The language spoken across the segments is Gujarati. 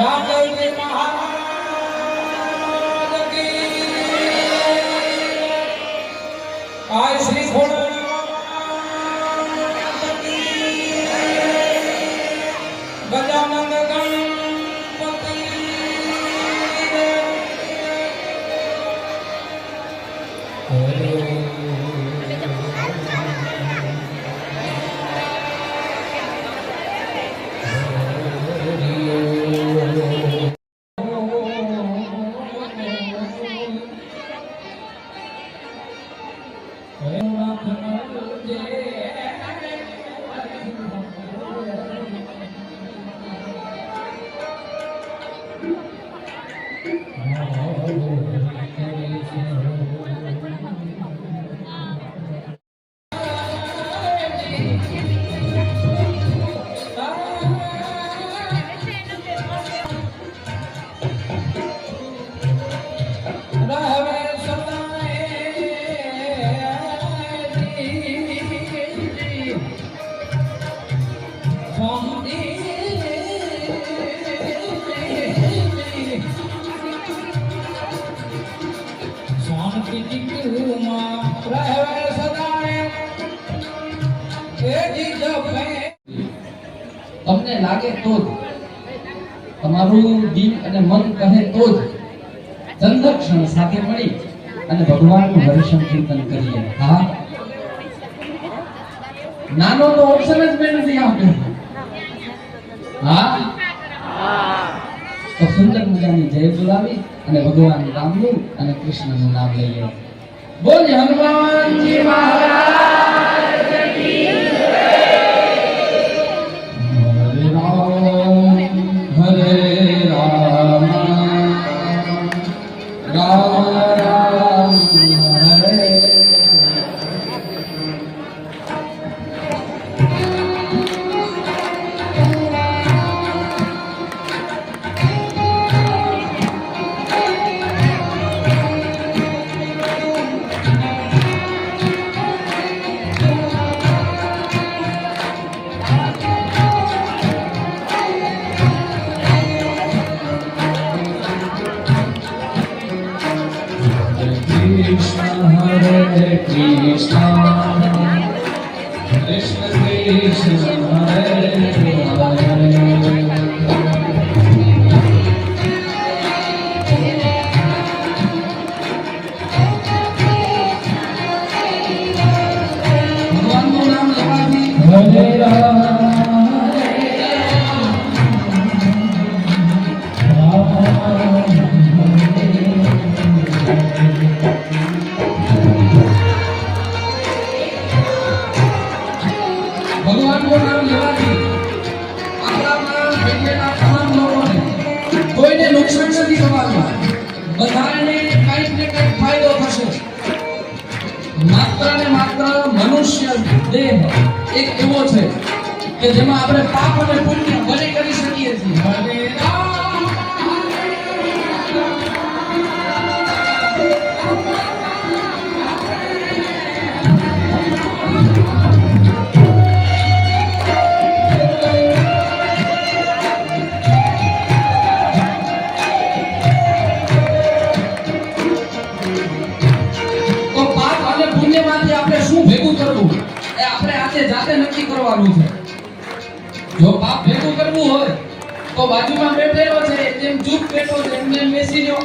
રામદેવજી મહારાજ. તમને લાગે તો જ તમારું દિલ અને મન કહે તો જ ચંદ્રક્ષણ સાથે મળી અને ભગવાનનું દર્શન કીર્તન કરીએ. હા. નાનો તો ઓપ્શન જ મેં નથી આપ્યો. હા. તો સુંદર મજાની જય બોલાવી. અને ભગવાન રામનું અને કૃષ્ણનું નામ લઈએ. બોલ હનુમાનજી મહારાજ! Hare Krishna Krishna Krishna Hare Hare ભગવાનનું નામ લેવાથી કોઈને નુકસાન બધાને કંઈક ને કંઈક ફાયદો થશે. માત્ર ને માત્ર મનુષ્ય દેહ એક એવો છે કે જેમાં આપણે પાપ અને પુણ્ય બંને કરી શકીએ છીએ. કરવાનું છે. જો પાપ ભેગું કરવું હોય તો બાજુમાં બેઠેલો છે જેમ ચૂપ બેઠો છે એમને એમ બેસી રહ્યો.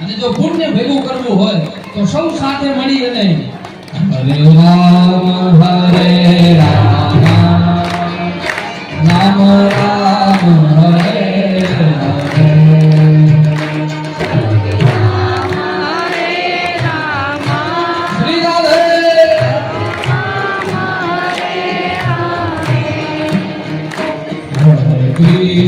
અને જો પુણ્ય ભેગું કરવું હોય તો સૌ સાથે મળી અને હરે રામ હરે રામ. રામ રામ હરે શ્રી રાધે